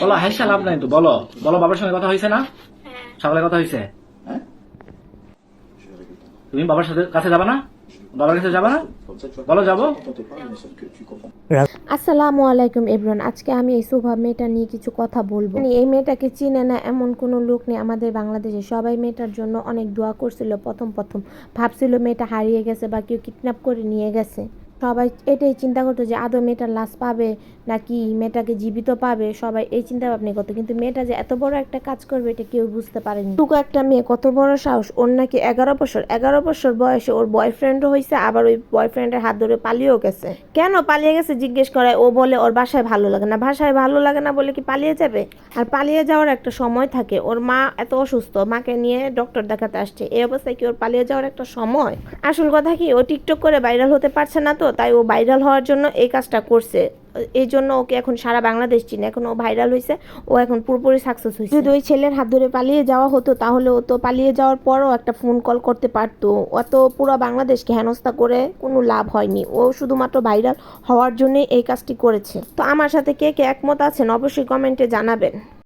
বলো হাসা লাভ নাই তো বলো। বলো বাবার সঙ্গে কথা হয়েছে না? সকালে কথা হয়েছে ton তুমি বাবার সাথে কাছে যাবা না? বাবার কাছে যাবা. আসসালামু আলাইকুম এভরান আজকে আমি এই শোভা মেয়েটা নিয়ে কিছু কথা বলব। এই মেয়েটাকে চিনে না এমন কোনো লোক নেই আমাদের বাংলাদেশে। সবাই মেয়েটার জন্য অনেক দোয়া করছিল প্রথম প্রথম। ভাবছিল মেয়েটা হারিয়ে গেছে বা কেউ কিডন্যাপ করে নিয়ে গেছে। সবাই এটাই চিন্তা করতো যে আদৌ মেয়েটার লাশ পাবে নাকি মেয়েটাকে জীবিত পাবে? সবাই এই চিন্তা ভাবনা করতো। কিন্তু মেয়েটা যে এত বড় একটা কাজ করবে এটা কেউ বুঝতে পারেনি। টুকু একটা মেয়ে, কত বড় সাহস। ওর নাকি এগারো বছর। এগারো বছর বয়সে ওর বয়ফ্রেন্ডও হয়েছে আবার ওই বয়ফ্রেন্ডের হাত ধরে পালিয়েও গেছে। কেন পালিয়ে গেছে জিজ্ঞেস করায়, ও বলে ওর বাসায় ভালো লাগে না। বাসায় ভালো লাগে না বলে কি পালিয়ে যাবে? আর পালিয়ে যাওয়ার একটা সময় থাকে। ওর মা এত অসুস্থ, মাকে নিয়ে ডক্টর দেখাতে আসছে। এই অবস্থায় কি ওর পালিয়ে যাওয়ার একটা সময়? আসল কথা কি, ও টিকটক করে ভাইরাল হতে পারছে না তো? তাই ও ভাইরাল হওয়ার জন্য এই কাজটা করছে। এই জন্য ওকে এখন সারা বাংলাদেশ চিনে। এখন ও ভাইরাল হয়েছে ও এখন পুরোপুরি সাকসেস হয়েছে যদি ওই ছেলের হাত ধরে পালিয়ে যাওয়া হতো, তাহলে ও তো পালিয়ে যাওয়ার পরও একটা ফোন কল করতে পারতো। অত পুরো বাংলাদেশকে হেনস্থা করে কোনো লাভ হয়নি। ও শুধুমাত্র ভাইরাল হওয়ার জন্যই এই কাজটি করেছে। তো আমার সাথে কে কে একমত আছেন, অবশ্যই কমেন্টে জানাবেন।